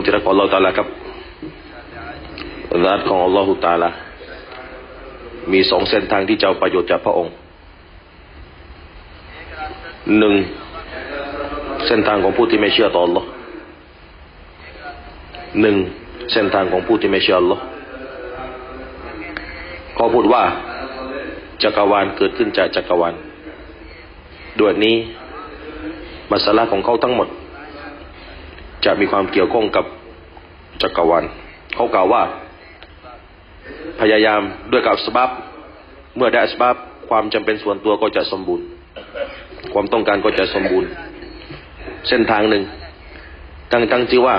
เอ่อพี่น้องที่รักของอัลลอฮฺตาลาครับรัฐของอัลลอฮฺตาลา มีสองเส้นทางที่จะเอาประโยชน์จากพระองค์หนึ่งเส้นทางของผู้ที่ไม่เชื่อต่อ Allah หนึ่งเส้นทางของผู้ที่ไม่เชื่อ Allah เขาพูดว่าจักรวาลเกิดขึ้นจากจักรวาลด้วยนี้มาสาระของเขาทั้งหมด จะมีความเกี่ยวข้องกับจักรวาลเขากล่าวว่า พยายามด้วยกับสบับเมื่อได้สบับความจำเป็นส่วนตัวก็จะสมบูรณ์ ความต้องการก็จะสมบูรณ์ เส้นทางหนึ่งทั้งทั้งที่ว่า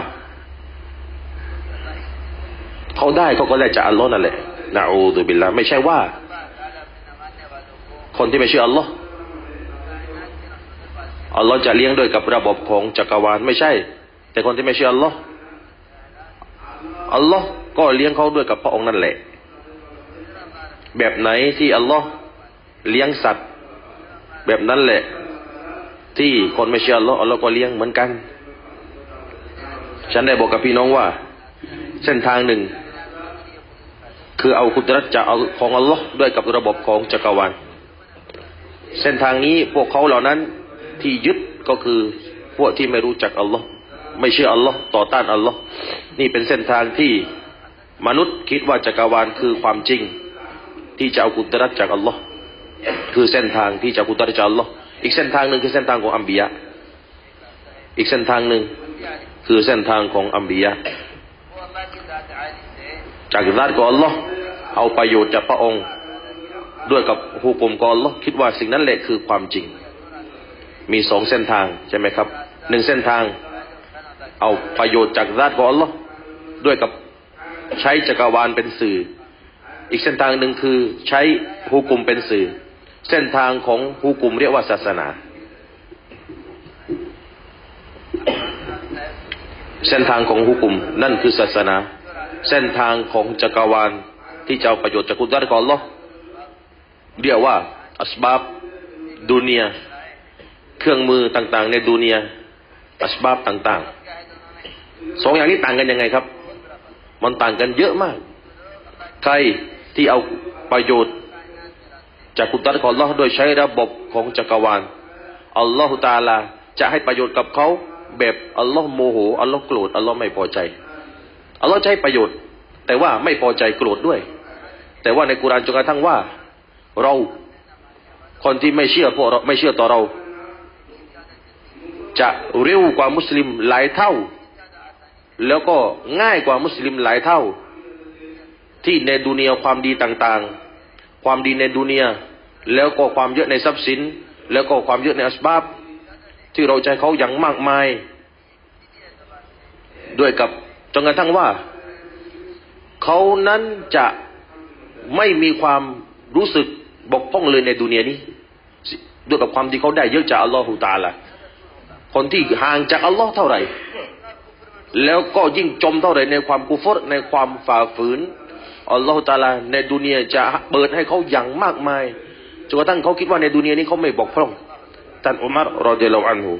เขาได้เขาก็ได้จากอัลลอฮ์นั่นแหละนะอูดุบิลละไม่ใช่ว่า คนที่ไม่เชื่ออัลลอฮ์อัลลอฮ์จะเลี้ยงด้วยกับระบบของจักรวาลไม่ใช่ แต่คนที่ไม่เชื่ออัลลอฮ์อัลลอฮ์ก็เลี้ยงเขาด้วยกับพระองค์นั่นแหละ แบบไหนที่อัลลอฮ์เลี้ยงสัตว์ แบบนั้นแหละ ที่คนไม่เชื่ออัลลอฮ์อัลลอฮ์ก็เลี้ยงเหมือนกัน ฉันได้บอกกับพี่น้องว่า เส้นทางหนึ่ง คือเอาคุตรัตจะเอาของอัลลอฮ์ด้วยกับระบบของจักรวาลเส้นทางนี้พวกเขาเหล่านั้นที่ยึดก็คือพวกที่ไม่รู้จักอัลลอฮ์ ไม่เชื่ออัลลอฮ์ต่อต้านอัลลอฮ์นี่เป็นเส้นทางที่มนุษย์คิดว่าจักรวาลคือความจริง ที่จะเอากุตรัตจากอัลลอฮ์คือเส้นทางที่จะกุตรัตจากอัลลอฮ์อีกเส้นทางหนึ่งคือเส้นทางของอัมบียะอีกเส้นทางหนึ่งคือเส้นทางของอัมบียะจากรัฐของอัลลอฮ์เอาประโยชน์จากพระองค์ ด้วยกับฮุกมของอัลลอฮ์คิดว่าสิ่งนั้นแหละคือความจริง มีสองเส้นทางใช่ไหมครับหนึ่งเส้นทาง เอาประโยชน์จากรัฐของอัลลอฮ์ด้วยกับใช้จักรวาลเป็นสื่อ อีกเส้นทางหนึ่งคือใช้ฮุกุมเป็นสื่อ เส้นทางของฮุกุมเรียกว่าศาสนา เส้นทางของฮุกุมนั่นคือศาสนา เส้นทางของจักรวาลที่จะเอาประโยชน์จากกุฎารของอัลลอฮ์เรียกว่าอัสบาบดุเนียเครื่องมือต่างๆ ในดุเนียอัสบาบต่างๆ สองอย่างนี้ต่างกันยังไงครับ มันต่างกันเยอะมาก ใครที่เอาประโยชน์จากกุฎารของอัลลอฮ์โดยใช้ระบบของจักรวาลอัลลอฮฺตาลา จะให้ประโยชน์กับเขาแบบอัลลอฮ์โมโหอัลลอฮ์โกรธอัลลอฮ์ไม่พอใจอัลลอฮ์จะให้ประโยชน์ แต่ว่าไม่พอใจโกรธด้วย แต่ว่าในกุรานจนกระทั่งว่า เราคนที่ไม่เชื่อพวกเราไม่เชื่อต่อเรา จะเร็วกว่ามุสลิมหลายเท่า แล้วก็ง่ายกว่ามุสลิมหลายเท่า ที่ในดุนียความดีต่างๆ ความดีในดุนียแล้วก็ความเยอะในทรัพย์สิน แล้วก็ความเยอะในอัสบาบที่เราใจเขาอย่างมากมาย ด้วยกับจนกระทั่งว่า เขานั้นจะไม่มีความรู้สึกบกพร่องเลยในดุนียนี้ ด้วยกับความที่เขาได้เยอะจากอัลลอฮฺตาละคนที่ห่างจากอัลลอฮ์เท่าไหร่ แล้วก็ยิ่งจมเท่าไหร่ในความกุฟรในความฝ่าฝืนอัลลอฮฺตาลาในดุนยจะเปิดให้เขาอย่างมากมายจนกระทั่งเขาคิดว่าในดุนยนี้เขาไม่บกพร่องท่านอุมารรอเดลอันหู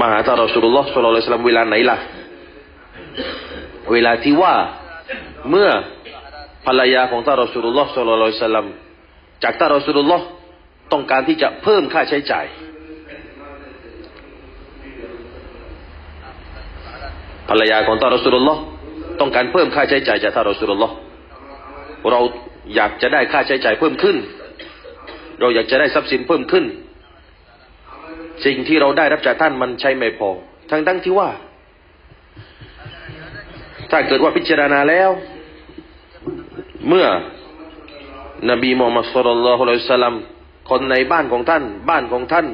มาหาท่านรอสุลลอฮ์สุลลัลสลัมเวลาไหนล่ะ เวลาที่ว่าเมื่อภรรยาของท่านรอสุลลอฮ์สุลลัลสลัมจากท่านรอสุลลอฮ์ต้องการที่จะเพิ่มค่าใช้จ่าย ภรรยาของท่านรอสุลลอฮ์ต้องการเพิ่มค่าใช้จ่ายจากท่านรอสุลลอฮ์เราอยากจะได้ค่าใช้จ่ายเพิ่มขึ้น เราอยากจะได้ทรัพย์สินเพิ่มขึ้น สิ่งที่เราได้รับจากท่านมันใช้ไม่พอ ทั้งทั้งที่ว่า ถ้าเกิดว่าพิจารณาแล้ว เมื่อนบีมูฮัมมัดสุลลัลฮุลัยฮิสสลัมคนในบ้านของท่าน บ้านของท่าน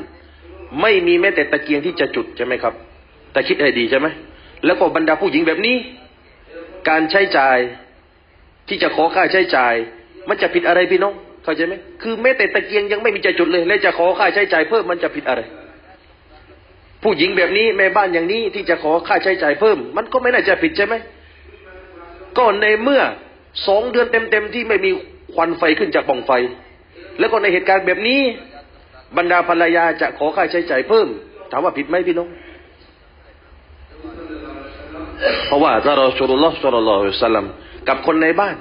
ไม่มีแม้แต่ตะเกียงที่จะจุดใช่ไหมครับ แต่คิดให้ดีใช่ไหม แล้วก็บรรดาผู้หญิงแบบนี้ การใช้จ่ายที่จะขอค่าใช้จ่าย มันจะผิดอะไรพี่น้องเข้าใจไหมคือแม้แต่ตะเกียงยังไม่มีจะจุดเลย แล้วจะขอค่าใช้จ่ายเพิ่มมันจะผิดอะไร ผู้หญิงแบบนี้แม่บ้านอย่างนี้ที่จะขอค่าใช้จ่ายเพิ่ม มันก็ไม่น่าจะผิดใช่ไหมก็ในเมื่อสองเดือนเต็มๆที่ไม่มีควันไฟขึ้นจากป่องไฟ แล้วก็ในเหตุการณ์แบบนี้ บรรดาภรรยาจะขอค่าใช้จ่ายเพิ่ม ถามว่าผิดไหมพี่น้อง เพราะว่าถ้าเราสุลลอฮ์สุลลัลลอฮุอะลัยฮิวะสัลลัมกับคนในบ้าน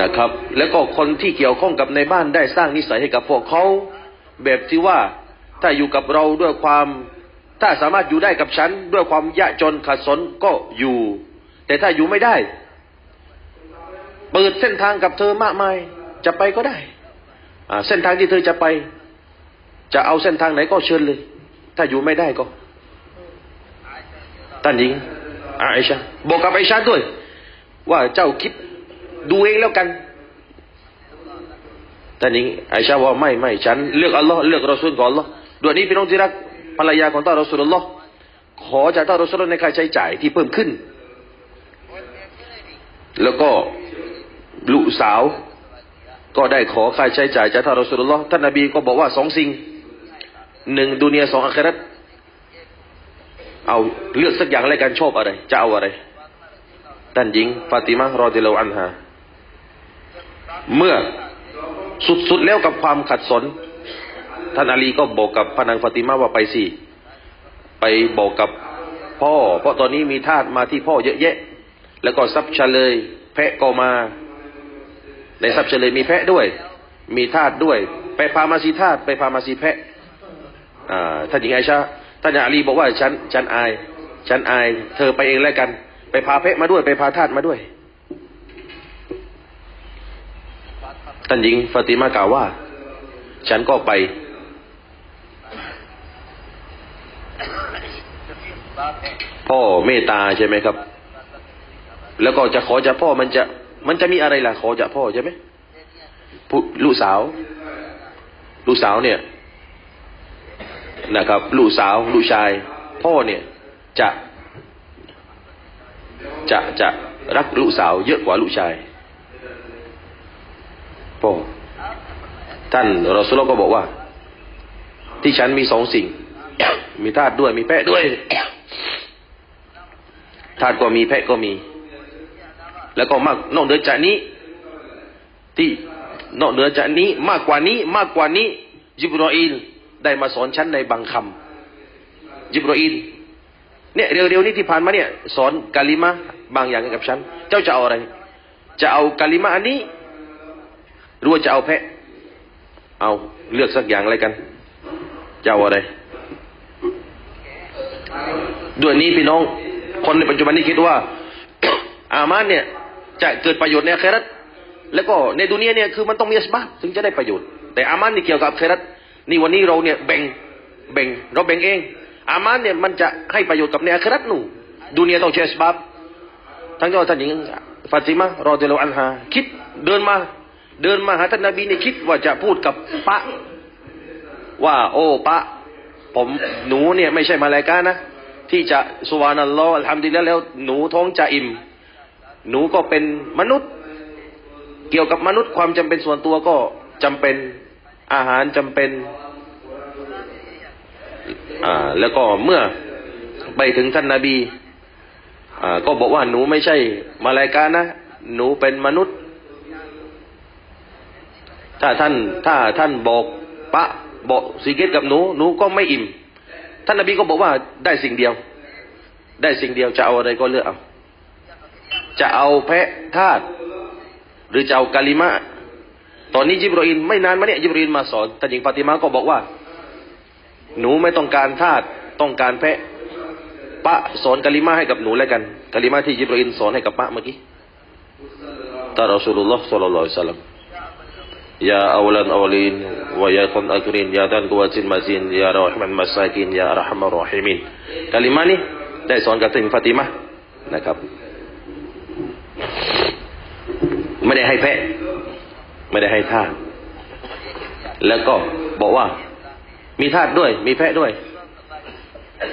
นะครับ แล้วก็คนที่เกี่ยวข้องกับในบ้านได้สร้างนิสัยให้กับพวกเขาแบบที่ว่าถ้าอยู่กับเราด้วยความ ถ้าสามารถอยู่ได้กับฉัน ด้วยความยากจนขัดสนก็อยู่ แต่ถ้าอยู่ไม่ได้ เปิดเส้นทางกับเธอมากมาย จะไปก็ได้อ่าเส้นทางที่เธอจะไป จะเอาเส้นทางไหนก็เชิญเลย ถ้าอยู่ไม่ได้ก็ ท่านหญิงอาอิชาบอกกับอาอิชาด้วย ว่าเจ้าคิดดูเองแล้วกันท่านหญิงอาอิชาว่าไม่ไม่ฉันเลือกอัลลอฮ์เลือกรอซูลของอัลลอฮ์ด้วยนี้พี่น้องที่รักภรรยาของท่านรอซูลอัลลอฮ์ขอจากท่านรอซูลในค่าใช้จ่ายที่เพิ่มขึ้น แล้วก็ลูกสาวก็ได้ขอค่าใช้จ่ายจากท่านรอสุลลลอฮ์ท่านนบีก็บอกว่าสองสิ่งหนึ่งดุนยาสองอาคราต เอาเลือกสักอย่างอะไรกันชอบอะไร จะเอาอะไรท่านหญิงฟาติมะรอดิลาอันฮาเมื่อสุดๆแล้วกับความขัดสน ท่านอาลีก็บอกกับพนางฟาติมาว่าไปสิไปบอกกับพ่อ เพราะตอนนี้มีทาสมาที่พ่อเยอะแยะ แล้วก็ทรัพย์เฉลย แพะก็มา ในทรัพย์เฉลยมีแพะด้วย มีทาสด้วย ไปพามาสีทาสไปพามาสีแพะท่านหญิงไอชา ท่านอาลีบอกว่าฉันฉันอาย ฉันอาย เธอไปเองแล้วกัน ไปพาแพะมาด้วย ไปพาทาสมาด้วยท่านหญิงฟาติมากล่าวว่า ฉันก็ไป พ่อเมตตาใช่ไหมครับ แล้วก็จะขอจากพ่อมันจะ มันจะมีอะไรล่ะ ขอจากพ่อใช่ไหมผู้ลูกสาว ลูกสาวเนี่ย นะครับ ลูกสาวลูกชาย พ่อเนี่ยจะจะจะรักลูกสาวเยอะกว่าลูกชายพ่อท่านรอสุลก็บอกว่า ที่ฉันมีสองสิ่ง มีทาสด้วยมีแพะด้วยทาสก็มีแพะก็มี แล้วก็มากนอกเหนือจากนี้ ที่นอกเหนือจากนี้ มากกว่านี้ มากกว่านี้ยิบรออีล ได้มาสอนฉันในบางคำยิบรออีลเนี่ยเร็วๆนี้ที่ผ่านมาเนี่ยสอนกาลิมะบางอย่างกับฉัน เจ้าจะเอาอะไร จะเอากาลิมะอันนี้หรือว่าจะเอาแพะ เอาเลือกสักอย่างอะไรกัน จะเอาอะไรด้วยนี้พี่น้อง คนในปัจจุบันนี้คิดว่า อามานเนี่ย จะเกิดประโยชน์ในอาคราตแล้วก็ในดุนียเนี่ยคือมันต้องมีอสบาถึงจะได้ประโยชน์ แต่อามานนี่เกี่ยวกับอาคราต นี่วันนี้เราเนี่ยแบ่งแบ่งเราแบ่งเอง อามานเนี่ยมันจะให้ประโยชน์กับในอาคราตหนูดุนยต้องใช้อสบาบทั้งเจ้าท่านหญิงฟาติมะรอเดลอันฮาคิดเดินมา เดินมาหาท่านนบีเนี่ยคิดว่าจะพูดกับปะ ว่า โอ้ปะ ผมหนูเนี่ยไม่ใช่มาลายกานะ ที่จะสุวานัลลอฮ์อัลฮัมดุลิลละห์แล้วหนูท้องจะอิ่ม หนูก็เป็นมนุษย์ เกี่ยวกับมนุษย์ความจำเป็นส่วนตัวก็จำเป็น อาหารจำเป็น อ่า แล้วก็เมื่อไปถึงท่านนาบี อ่า ก็บอกว่าหนูไม่ใช่มาลายกานะ หนูเป็นมนุษย์ ถ้าท่าน ถ้าท่านบอกปะบอกสีเกตกับหนู หนูก็ไม่อิ่ม ท่านนบีก็บอกว่าได้สิ่งเดียว ได้สิ่งเดียวจะเอาอะไรก็เลือกเอา จะเอาแพะทาสหรือจะเอากาลิมะ ตอนนี้จิบรออินไม่นานมาเนี่ยจิบรออินมาสอนท่านหญิงฟาติมาก็บอกว่า หนูไม่ต้องการทาสต้องการแพะปะสอนกาลิมะให้กับหนูแล้วกันกาลิมะที่จิบรออินสอนให้กับปะเมื่อกี้ตารอสูลุลลอฮ์สัลลัลลอฮุอะลัยฮิวะซัลลัม Ya awalan awalin wa ya khun akhirin ya dan kuwatin mazin ya rahman masakin ya arhamar rahimin กาลิมานี้ได้สอนกับท่านฟาติมานะครับ ไม่ได้ให้แพะ ไม่ได้ให้ทาสแล้วก็บอกว่า มีทาสด้วย มีแพะด้วย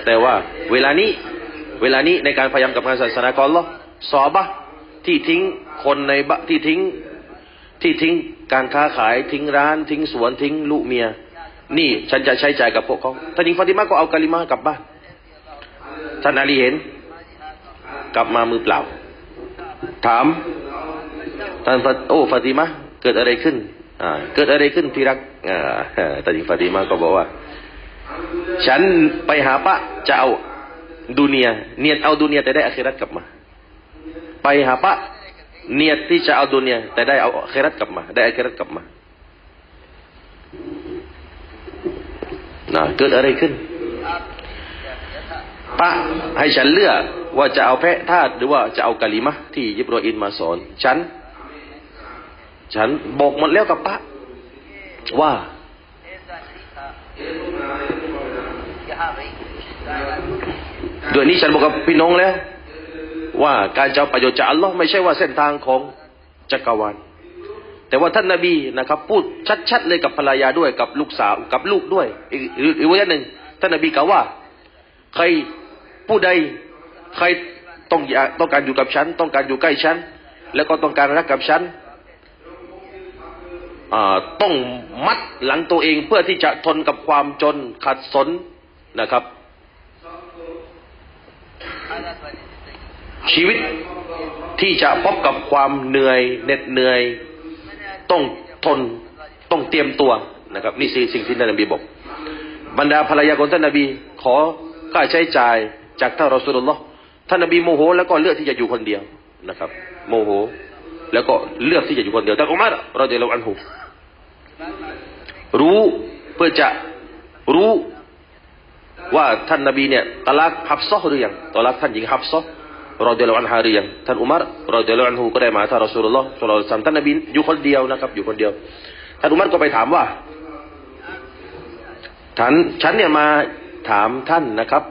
แต่ว่าเวลานี้ เวลานี้ในการพยายามกับงานศาสนากรลอซอบะที่ทิ้งคนในบะที่ทิ้งที่ทิ้งการค้าขายทิ้งร้าน ทิ้งสวนทิ้งลูกเมีย นี่ฉันจะใช้จ่ายกับพวกเขาท่านหญิงฟาติมาก็เอากาลิมากลับบ้านท่านอาลีเห็น กลับมามือเปล่า ถามท่านฟาโอ้ฟาติมา เกิดอะไรขึ้นอ่าเกิดอะไรขึ้นที่รักอ่าแต่หญิงฟาติมาก็บอกว่า ฉันไปหาปะจะเอาดุเนีย เนียดเอาดุเนียแต่ได้อาครัตกลับมา ไปหาปะเนียดที่จะเอาดุเนียแต่ได้เอาอาครัตกลับมา ได้อาครัตกลับมานะเกิดอะไรขึ้นปะให้ฉันเลือกว่าจะเอาแพะทาสหรือว่าจะเอากะลิมะที่ยิบรออินมาสอน ฉัน ฉันบอกหมดแล้วกับปะว่า ด้วยนี้ฉันบอกกับพี่น้องแล้ว ว่าการจะประโยชน์จากอัลลอฮ์ไม่ใช่ว่าเส้นทางของจักรวาลแต่ว่าท่านนาบีนะครับ พูดชัดๆเลยกับภรรยาด้วยกับลูกสาวกับลูกด้วย อีกอีกวันหนึ่งท่านนาบีกล่าวว่า ใครผู้ใดใครต้องอยากต้องการอยู่กับฉัน ต้องการอยู่ใกล้ฉัน แล้วก็ต้องการรักกับฉัน ต้องมัดหลังตัวเองเพื่อที่จะทนกับความจนขัดสนนะครับ ชีวิตที่จะพบกับความเหนื่อยเหน็ดเหนื่อย ต้องทนต้องเตรียมตัวนะครับ นี่สิสิ่งที่ท่านนบีบอก บรรดาภรรยาของท่านนบีขอค่าใช้จ่ายจากท่านรอสุลลอฮ์ท่านนบีโมโห แล้วก็เลือกที่จะอยู่คนเดียวนะครับ โมโห แล้วก็เลือกที่จะอยู่คนเดียวแต่อุมัรเราเดี๋ยวเราอันหูรู้เพื่อจะรู้ว่าท่านนบีเนี่ยตลักฮับซอหรือยังตลักท่านหญิงฮับซอรอเดลอันฮาหรือยังท่านอุมัรรอเดลอันฮูก็ได้มาท่านรอสูลุลลอฮ์สุลต่านท่านนบีอยู่คนเดียวนะครับ อยู่คนเดียวท่านอุมัรก็ไปถามว่าท่านฉันเนี่ยมาถามท่านนะครับ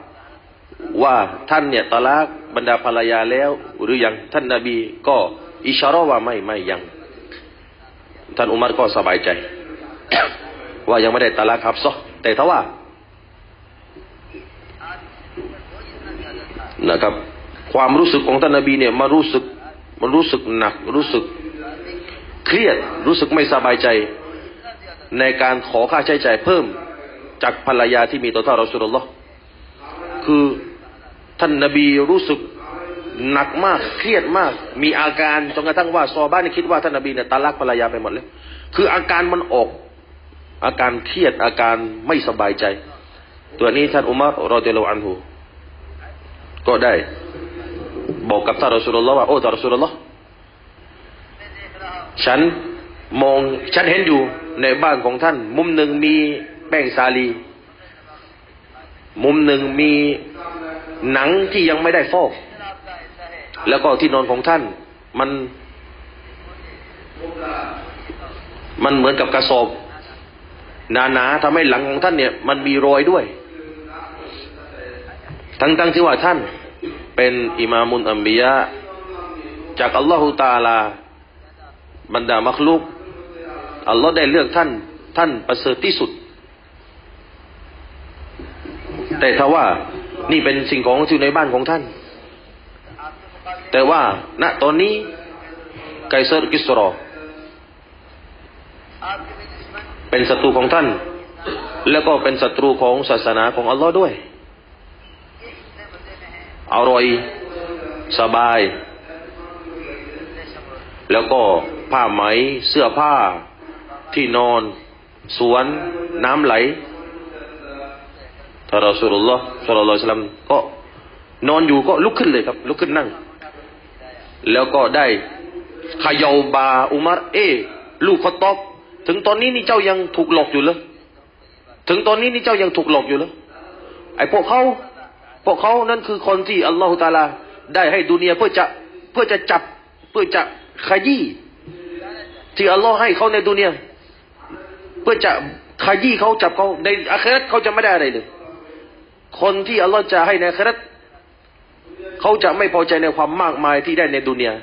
ว่าท่านเนี่ยตลักบรรดาภรรยาแล้วหรือยังท่านนบีก็ อิชาระว่าไม่ไม่ยัง ท่านอุมัรก็สบายใจ ว่ายังไม่ได้ตะลักฮับซอแต่ถ้าว่า นะครับ ความรู้สึกของท่านนบีเนี่ยมารู้สึกมันรู้สึกหนัก รู้สึกเครียดรู้สึกไม่สบายใจ ในการขอค่าใช้จ่ายเพิ่มจากภรรยาที่มีต่อท่านรอสุลลอฮ์คือท่านนบีรู้สึก หนักมากเครียดมาก มีอาการจนกระทั่งว่าซอบ้านนี่คิดว่าท่านนบีเนี่ยตาลักภรรยาไปหมดเลยคืออาการมันออก อาการเครียดอาการไม่สบายใจ ตัวนี้ท่านอุมัรรอเดลอันฮูก็ได้ บอกกับท่านรอสุลลอฮ์ว่าโอ้ท่านรอสุลลอฮ์ฉันมองฉันเห็นอยู่ในบ้านของท่าน มุมหนึ่งมีแป้งสาลี มุมหนึ่งมีหนังที่ยังไม่ได้ฟอก แล้วก็ที่นอนของท่าน มัน มันเหมือนกับกระสอบหนาๆทำให้หลังของท่านเนี่ย มันมีรอยด้วย ทั้งๆที่ว่าท่าน เป็นอิมามุนอัมบียะจากอัลลอฮฺตาลา บรรดามักลุกอัลลอฮ์ได้เลือกท่าน ท่านประเสริฐที่สุด แต่ถ้าว่านี่เป็นสิ่งของที่อยู่ในบ้านของท่าน แต่ว่าณตอนนี้ไกเซอร์กิสรอเป็นศัตรูของท่าน แล้วก็เป็นศัตรูของศาสนาของอัลลอฮ์ด้วยอร่อยสบาย แล้วก็ผ้าไหมเสื้อผ้าที่นอน สวนน้ำไหลท่านรอสุลลอฮ์สุลลัลสลัมก็นอนอยู่ก็ลุกขึ้นเลยครับ ลุกขึ้นนั่ง แล้วก็ได้ขยาบาอุมารเอ ลูกเขาตอบถึงตอนนี้นี่เจ้ายังถูกหลอกอยู่เลยถึงตอนนี้นี่เจ้ายังถูกหลอกอยู่เลยไอ้พวกเขาพวกเขานั่นคือคนที่อัลลอฮฺตาลา ได้ให้ดุเนียเพื่อจะเพื่อจะจับเพื่อจะขยี้ที่อัลลอฮ์ให้เขาในดุเนียเพื่อจะขยี้เขาจับเขาในอาคราตเขาจะไม่ได้อะไรเลย คนที่อัลลอฮ์จะให้ในอาคราต เขาจะไม่พอใจในความมากมายที่ได้ในดุนยา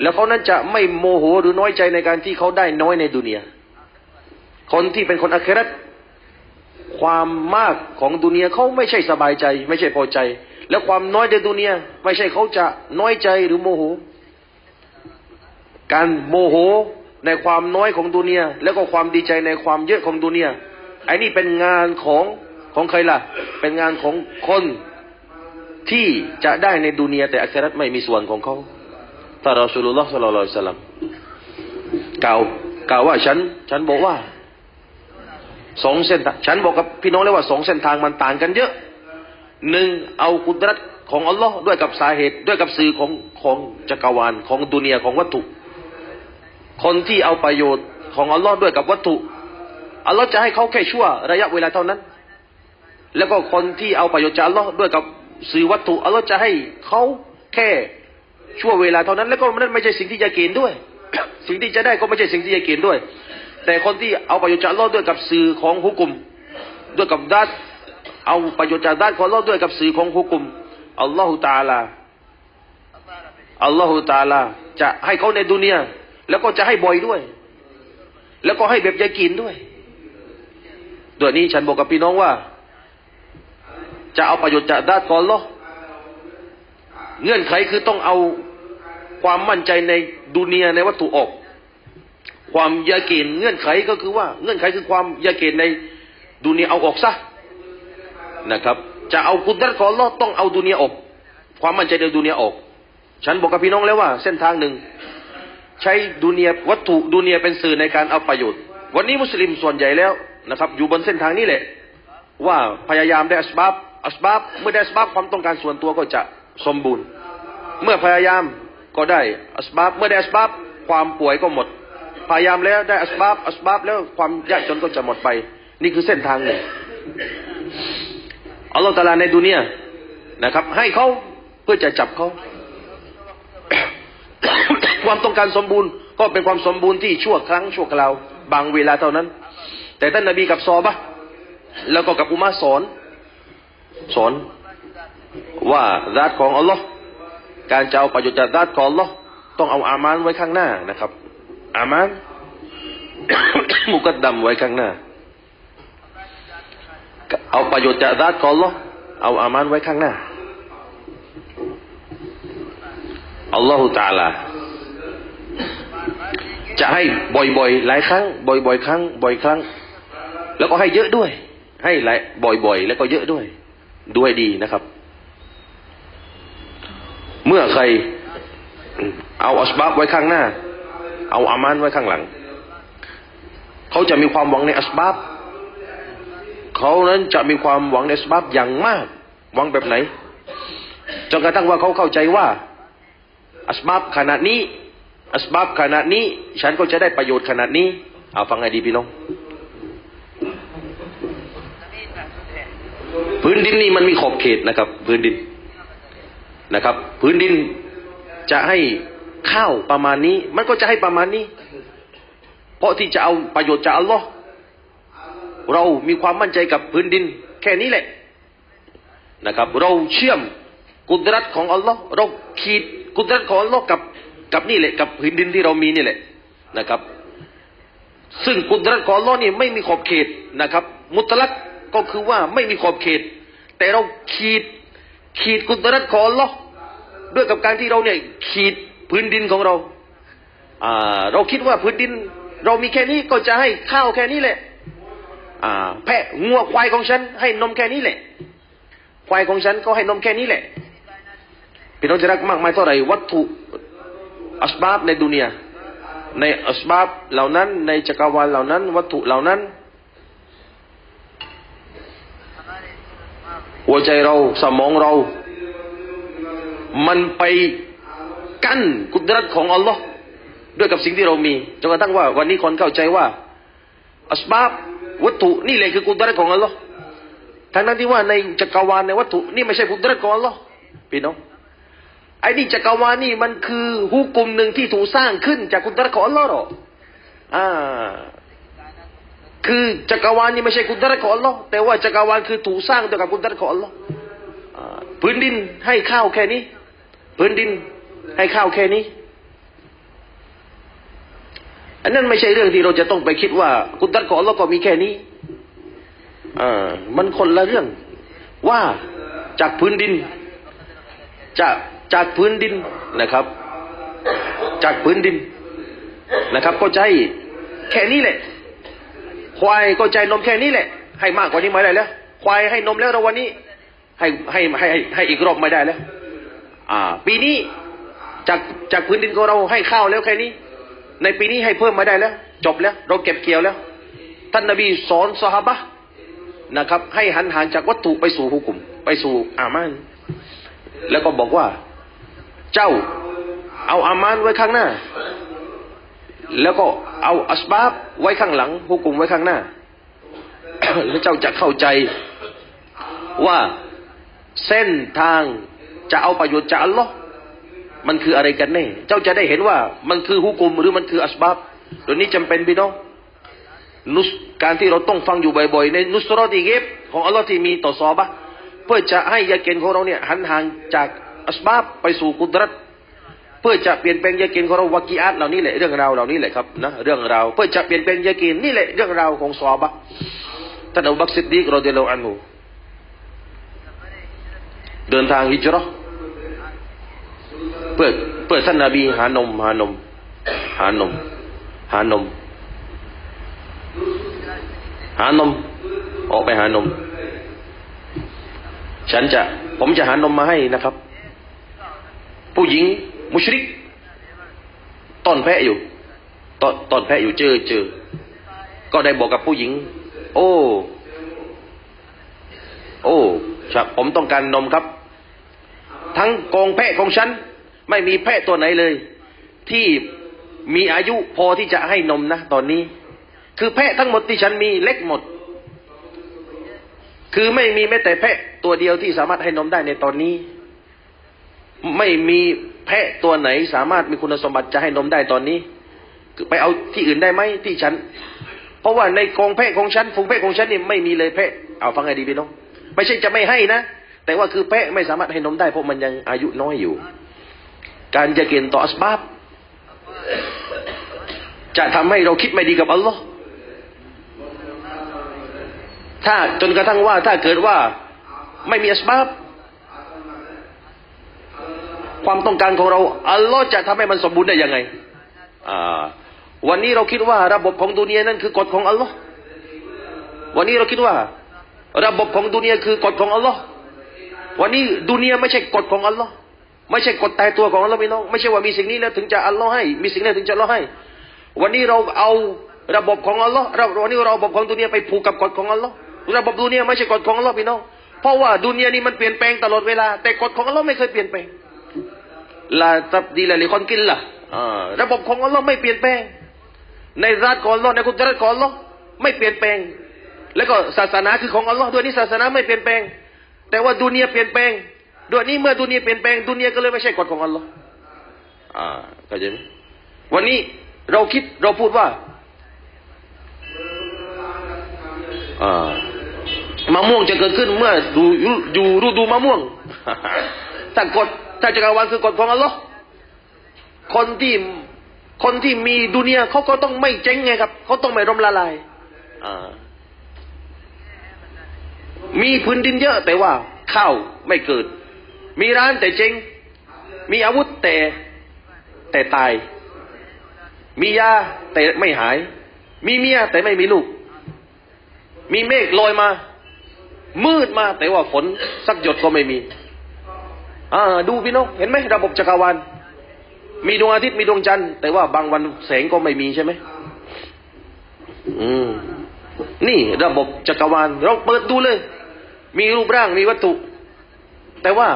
แล้วเขานั้นจะไม่โมโหหรือน้อยใจในการที่เขาได้น้อยในดุนยาคนที่เป็นคนอาคราตความมากของดุนยาเขาไม่ใช่สบายใจ ไม่ใช่พอใจ แล้วความน้อยในดุนยาไม่ใช่เขาจะน้อยใจหรือโมโห การโมโหในความน้อยของดุนยาแล้วก็ความดีใจในความเยอะของดุนยาไอ้นี่เป็นงานของของใครล่ะ เป็นงานของคน ที่จะได้ในดุนยาแต่อาคราตไม่มีส่วนของเขาท่ารอสูลุลลอฮ์สัลลัลลอฮิสสลามกล่าวกล่าวว่าฉัน ฉันบอกว่าสองเส้นทางฉันบอกกับพี่น้องเลยว่าสองเส้นทางมันต่างกันเยอะหนึ่งเอากุดรัตของอัลลอฮ์ด้วยกับสาเหตุด้วยกับสื่อของของจักรวาลของดุนยาของวัตถุ คนที่เอาประโยชน์ของอัลลอฮ์ด้วยกับวัตถุอัลลอฮ์จะให้เขาแค่ชั่วระยะเวลาเท่านั้น แล้วก็คนที่เอาประโยชน์จากอัลลอฮ์ด้วยกับ สื่อวัตถุอัลลอฮ์จะให้เขาแค่ชั่วเวลาเท่านั้น แล้วก็นั่นไม่ใช่สิ่งที่จะเกณฑ์ด้วย สิ่งที่จะได้ก็ไม่ใช่สิ่งที่จะเกณฑ์ด้วย แต่คนที่เอาประโยชน์จากอัลลอฮ์ด้วยกับสื่อของฮุกุม ด้วยกับดัตเอาประโยชน์จากด้านของอัลลอฮ์ด้วยกับสื่อของฮุกุมอัลลอฮฺตาลาอัลลอฮฺตาลาจะให้เขาในดุนยาแล้วก็จะให้บ่อยด้วย แล้วก็ให้แบบยากินด้วย ด้วยนี้ฉันบอกกับพี่น้องว่า จะเอาประโยชน์จากด้านขอลลอฮ์เงื่อนไขคือต้องเอาความมั่นใจในดุนยในวัตถุออก ความยาเกนเงื่อนไขก็คือว่า เงื่อนไขคือความยาเกนในดุนยเอาออกซะนะครับ จะเอากุดรัตของอัลลอฮ์ต้องเอาดุนยออก ความมั่นใจในดุนยออก ฉันบอกกับพี่น้องแล้วว่า เส้นทางหนึ่ง ใช้ดุเนียวัตถุดุเนียเป็นสื่อในการเอาประโยชน์ วันนี้มุสลิมส่วนใหญ่แล้วนะครับ อยู่บนเส้นทางนี้แหละ ว่าพยายามได้อัสบับ อัสบับเมื่อได้อัสบับความต้องการส่วนตัวก็จะสมบูรณ์ เมื่อพยายามก็ได้อัสบับเมื่อได้อัสบับความป่วยก็หมด พยายามแล้วได้อัสบับอัสบับแล้วความยากจนก็จะหมดไป นี่คือเส้นทางหนึ่งอัลลอฮฺตาลาในดุนียนะครับ ให้เขาเพื่อจะจับเขาความต้องการสมบูรณ์ก็เป็นความสมบูรณ์ที่ชั่วครั้งชั่วคราวบางเวลาเท่านั้น แต่ท่านนบีกับซอบะแล้วก็กับอุมาสอน สอนว่าญาติของอัลลอฮ์การจะเอาประโยชน์จากญาติของอัลลอฮ์ต้องเอาอามานไว้ข้างหน้านะครับ อามานมุกัดดำไว้ข้างหน้า เอาประโยชน์จากญาติของอัลลอฮ์เอาอามานไว้ข้างหน้าอัลลอฮฺตาลาจะให้บ่อยๆ หลายครั้ง บ่อยๆ ครั้ง บ่อยครั้ง แล้วก็ให้เยอะด้วย ให้หลายบ่อยๆ แล้วก็เยอะด้วย ด้วยดีนะครับ เมื่อใครเอาอัสบับไว้ข้างหน้า เอาอามานไว้ข้างหลัง เขาจะมีความหวังในอัสบับเขานั้นจะมีความหวังในอัสบับอย่างมาก หวังแบบไหนจนกระทั่งว่าเขาเข้าใจว่า อัสบับขนาดนี้ อัสบับขนาดนี้ ฉันก็จะได้ประโยชน์ขนาดนี้ เอาฟังไงดีพี่น้อง พื้นดินนี่มันมีขอบเขตนะครับ พื้นดินนะครับ พื้นดินจะให้ข้าวประมาณนี้ มันก็จะให้ประมาณนี้ เพราะที่จะเอาประโยชน์จากอัลลอฮ์เรามีความมั่นใจกับพื้นดิน แค่นี้แหละนะครับ เราเชื่อมกุดรัตของอัลลอฮ์เราขีดกุดรัตของอัลลอฮ์กับกับนี่แหละกับพื้นดินที่เรามีนี่แหละนะครับ ซึ่งกุดรัตของอัลลอฮ์นี่ไม่มีขอบเขตนะครับ มุตลัก ก็คือว่าไม่มีขอบเขต แต่เราขีดขีดกุดรัตของลอด้วยกับการที่เราเนี่ยขีดพื้นดินของเราอ่าเราคิดว่าพื้นดิน เรามีแค่นี้ก็จะให้ข้าวแค่นี้แหละอ่าแพะงัวควายของฉัน ให้นมแค่นี้แหละ ควายของฉันก็ให้นมแค่นี้แหละพี่น้องจะรักมากมายเท่าไหร่วัตถุอัสบาบในดุนยาในอัสบาบเหล่านั้นในจักรวาลเหล่านั้น วัตถุเหล่านั้น หัวใจเราสมองเรา มันไปกั้นกุดรัตของอัลลอฮ์ด้วยกับสิ่งที่เรามีจนกระทั่งว่า วันนี้คนเข้าใจว่า อัสบาบวัตถุนี่แหละคือกุดรัตของอัลลอฮ์ทั้งนั้นที่ว่าในจักรวาลในวัตถุนี่ไม่ใช่กุดรัตของอัลลอฮ์พี่น้องไอ้นี่จักรวาลนี่มันคือฮุกกลุ่มหนึ่งที่ถูกสร้างขึ้นจากกุดรัตของอัลลอฮ์หรออ่า คือจักรวาลนี่ไม่ใช่กุดรของอัลลอฮ์แต่ว่าจักรวาลคือถูกสร้างโดยกับกุดรของอัลลอฮ์พื้นดินให้ข้าวแค่นี้ พื้นดินให้ข้าวแค่นี้ อันนั้นไม่ใช่เรื่องที่เราจะต้องไปคิดว่า กุดรของอัลลอฮ์ก็มีแค่นี้อ่ามันคนละเรื่อง ว่าจากพื้นดินจากจากพื้นดินนะครับ จากพื้นดินนะครับ ก็ใจแค่นี้แหละ ควายก็ใจนมแค่นี้แหละ ให้มากกว่านี้ไม่ได้แล้ว ควายให้นมแล้วเราวันนี้ให้ให้ให้ให้ให้อีกรอบไม่ได้แล้ว อ่า ปีนี้จากจากพื้นดินของเราให้ข้าวแล้วแค่นี้ ในปีนี้ให้เพิ่มมาได้แล้ว จบแล้ว เราเก็บเกี่ยวแล้ว ท่านนบีสอนสหบะนะครับ ให้หันหางจากวัตถุไปสู่หุกุม ไปสู่อามานแล้วก็บอกว่า เจ้า เอาอามานไว้ข้างหน้า แล้วก็เอาอัสบาบไว้ข้างหลังหุกุมไว้ข้างหน้า แล้วเจ้าจะเข้าใจว่าเส้นทางจะเอาประโยชน์จากอัลลอฮ์มันคืออะไรกันแน่ เจ้าจะได้เห็นว่ามันคือฮุกุมหรือมันคืออัสบาบตัวนี้จำเป็นพี่น้องนุสการที่เราต้องฟังอยู่บ่อยๆ ในนุสรอตีเก็บของอัลลอฮ์ที่มีต่อซอบะเพื่อจะให้ยาเกนของเราเนี่ยหันห่างจากอัสบาบไปสู่กุดรัต เพื่อจะเปลี่ยนแปลงยาเกนของเราวากีอาตเหล่านี้แหละเรื่องราวเหล่านี้แหละครับนะเรื่องราวเพื่อจะเปลี่ยนแปลงยาเกนนี่แหละเรื่องราวของซอบะท่านอบูบักซิดดีกรอดิยัลอนอันฮุเดินทางฮิจราะห์เพื่อเพื่อท่านนบีหานมหานมหานมหานมหานมออกไปหานม ฉันจะ ผมจะหานมมาให้นะครับ ผู้หญิง มุชริกต้อนแพะอยู่ต้อนต้อนแพะอยู่เจอเจอ ก็ได้บอกกับผู้หญิง โอ้ โอ้ครับผมต้องการนมครับ ทั้งกองแพะของฉัน ไม่มีแพะตัวไหนเลย ที่มีอายุพอที่จะให้นมนะตอนนี้ คือแพะทั้งหมดที่ฉันมีเล็กหมด คือไม่มีแม้แต่แพะตัวเดียวที่สามารถให้นมได้ในตอนนี้ ไม่มีแพะตัวไหนสามารถมีคุณสมบัติจะให้นมได้ตอนนี้คือไปเอาที่อื่นได้ไหมที่ฉัน เพราะว่าในกองแพะของฉันฝูงแพะของฉันนี่ไม่มีเลยแพะเอาฟังให้ดีพี่น้องไม่ใช่จะไม่ให้นะ แต่ว่าคือแพะไม่สามารถให้นมได้เพราะมันยังอายุน้อยอยู่ การจะเกณฑ์ต่ออัสบาบจะทำให้เราคิดไม่ดีกับอัลลอฮ์ถ้าจนกระทั่งว่าถ้าเกิดว่าไม่มีอัสบาบ ความต้องการของเรา อัลลอฮ์จะทำให้มันสมบูรณ์ได้ยังไงอ่าวันนี้เราคิดว่าระบบของดุนยานั้นคือกฎของอัลลอฮ์วันนี้เราคิดว่า ระบบของดุนยาคือกฎของอัลลอฮ์วันนี้ดุนยาไม่ใช่กฎของอัลลอฮ์ไม่ใช่กฎตายตัวของอัลลอฮ์พี่น้องไม่ใช่ว่ามีสิ่งนี้แล้วถึงจะอัลลอฮ์ให้มีสิ่งนี้ถึงจะอัลลอฮ์ให้ วันนี้เราเอาระบบของอัลลอฮ์เราวันนี้เราระบบของดุนยาไปผูกกับกฎของอัลลอฮ์ระบบดุนยาไม่ใช่กฎของอัลลอฮ์พี่น้องเพราะว่าดุนยานี้มันเปลี่ยนแปลงตลอดเวลา แต่กฎของอัลลอฮ์ไม่เคยเปลี่ยนแปลง ลาตับดีละลิคอนกินละอ่าระบบของอัลลอฮ์ไม่เปลี่ยนแปลง ในรัฐของอัลลอฮ์ในกุฎรัตของอัลลอฮ์ไม่เปลี่ยนแปลง แล้วก็ศาสนาคือของอัลลอฮ์ด้วยนี้ศาสนาไม่เปลี่ยนแปลง แต่ว่าดุนยาเปลี่ยนแปลงด้วยนี้เมื่อดุนยาเปลี่ยนแปลงดุนยาก็เลยไม่ใช่กฎของอัลลอฮ์อ่าเข้าใจไหมวันนี้เราคิดเราพูดว่าอ่ามะม่วงจะเกิดขึ้นเมื่อดูอยู่ฤดูมะม่วงถ้ากฎ ถ้าจักรวาลคือกฎของอัลลอฮ์คนที่คนที่มีดุนียาเขาก็ต้องไม่เจ๊งไงครับเขาต้องไม่ร่มละลายมีพื้นดินเยอะแต่ว่าข้าวไม่เกิด มีร้านแต่เจ๊งมีอาวุธแต่แต่ตาย มียาแต่ไม่หาย มีเมียแต่ไม่มีลูก มีเมฆลอยมา มืดมาแต่ว่าฝนสักหยดก็ไม่มี อ่าดูพี่น้องเห็นไหมระบบจักรวาล มีดวงอาทิตย์มีดวงจันทร์แต่ว่าบางวันแสงก็ไม่มีใช่ไหมอืมนี่ระบบจักรวาลเราเปิดดูเลย มีรูปร่างมีวัตถุ แต่ว่า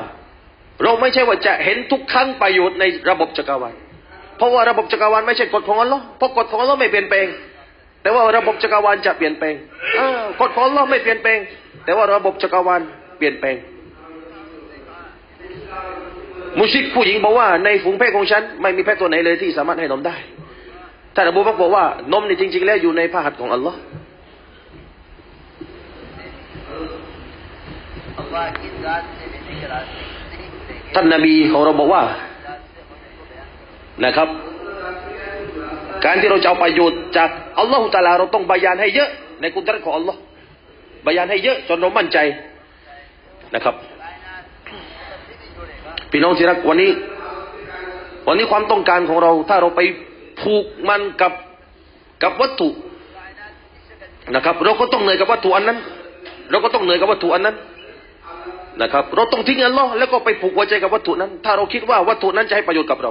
เราไม่ใช่ว่าจะเห็นทุกครั้งประโยชน์ในระบบจักรวาล เพราะว่าระบบจักรวาลไม่ใช่กฎของอัลลอฮ์เพราะกฎของอัลลอฮ์ไม่เปลี่ยนแปลง แต่ว่าระบบจักรวาลจะเปลี่ยนแปลงกฎของอัลลอฮ์ไม่เปลี่ยนแปลง แต่ว่าระบบจักรวาลเปลี่ยนแปลง มุชิกผู้หญิงบอกว่าในฝูงแพะของฉัน ไม่มีแพะตัวไหนเลยที่สามารถให้นมได้ท่านอบูบักบอกว่านมนี่จริง ๆ แล้วอยู่ในพระหัตถ์ของอัลลอฮ์ท่านนบีของเราบอกว่านะครับ การที่เราจะเอาประโยชน์จากอัลลอฮฺตาลาเราต้องบายานให้เยอะ ในกุตรของอัลลอฮ์บายานให้เยอะจนเรามั่นใจนะครับ พี่น้องที่รักวันนี้ วันนี้ความต้องการของเรา ถ้าเราไปผูกมันกับกับวัตถุนะครับ เราก็ต้องเหนื่อยกับวัตถุอันนั้น เราก็ต้องเหนื่อยกับวัตถุอันนั้นนะครับ เราต้องทิ้งอันล้อแล้วก็ไปผูกหัวใจกับวัตถุนั้น ถ้าเราคิดว่าวัตถุนั้นจะให้ประโยชน์กับเรา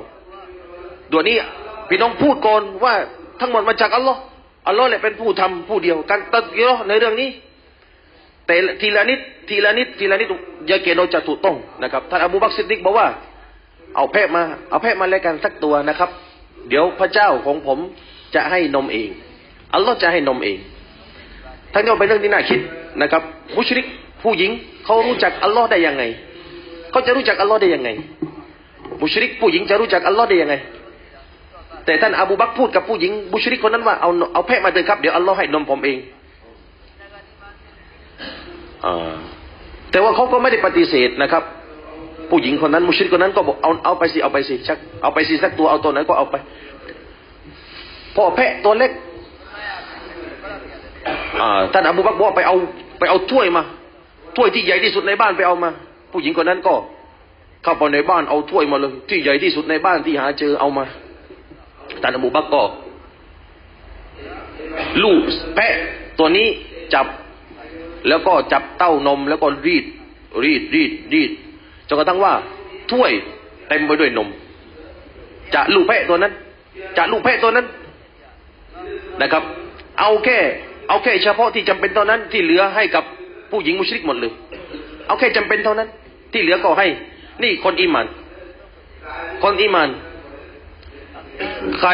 ด่วนี้พี่น้องพูดก่อนว่าทั้งหมดมาจากอัลลอฮ์อัลลอฮ์แหละเป็นผู้ทำผู้เดียว การตัดเยอะในเรื่องนี้ แต่ทีละนิดทีละนิดทีละนิดยาเกโนจะถูกต้องนะครับท่านอบูบักซิดดิกบอกว่า เอาแพะมา เอาแพะมาแล้วกันสักตัวนะครับ เดี๋ยวพระเจ้าของผมจะให้นมเองอัลลอฮ์จะให้นมเองทั้งนี้เป็นเรื่องที่น่าคิดนะครับ มุชริกผู้หญิงเขารู้จักอัลลอฮ์ได้ยังไงเขาจะรู้จักอัลลอฮ์ได้ยังไง มุชริกผู้หญิงจะรู้จักอัลลอฮ์ได้ยังไง แต่ท่านอบูบักพูดกับผู้หญิงมุชริกคนนั้นว่าเอาเอาแพะมาเถอะครับเดี๋ยวอัลลอฮ์ให้นมผมเอง แต่ว่าเขาก็ไม่ได้ปฏิเสธนะครับ ผู้หญิงคนนั้นมุชริกคนนั้นก็บอกเอาเอาไปสิเอาไปสิชักเอาไปสิสักตัวเอาตัวไหนก็เอาไปพอแพะตัวเล็กอ่าท่านอบูบักบอกไปเอาไปเอาถ้วยมาถ้วยที่ใหญ่ที่สุดในบ้านไปเอามา ผู้หญิงคนนั้นก็ เข้าไปในบ้านเอาถ้วยมาเลยที่ใหญ่ที่สุดในบ้านที่หาเจอเอามาท่านอบูบักก็ลูกแพะตัวนี้จับ แล้วก็จับเต้านมแล้วก็รีดรีดรีดรีดจนกระทั่งว่าถ้วยเต็มไปด้วยนม จะลูกแพะตัวนั้น จะลูกแพะตัวนั้นนะครับ เอาแค่ เอาแค่เฉพาะที่จำเป็นเท่านั้นที่เหลือให้กับผู้หญิงมุชริกหมดเลย เอาแค่จำเป็นเท่านั้น ที่เหลือก็ให้ นี่คนอีมันคนอีมันใคร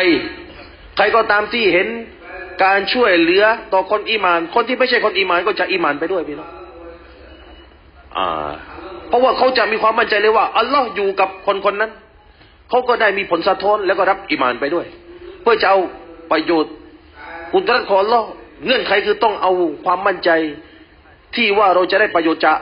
ใครก็ตามที่เห็น การช่วยเหลือต่อคนอีหมาน คนที่ไม่ใช่คนอีหมานก็จะอีหมานไปด้วยพี่น้องอ่า เพราะว่าเขาจะมีความมั่นใจเลยว่า อัลลอฮ์อยู่กับคนคนนั้น เขาก็ได้มีผลสะท้อนแล้วก็รับอีหมานไปด้วย เพื่อจะเอาประโยชน์อุตรัสของอัลลอฮ์เงื่อนไขคือต้องเอาความมั่นใจที่ว่าเราจะได้ประโยชน์จาก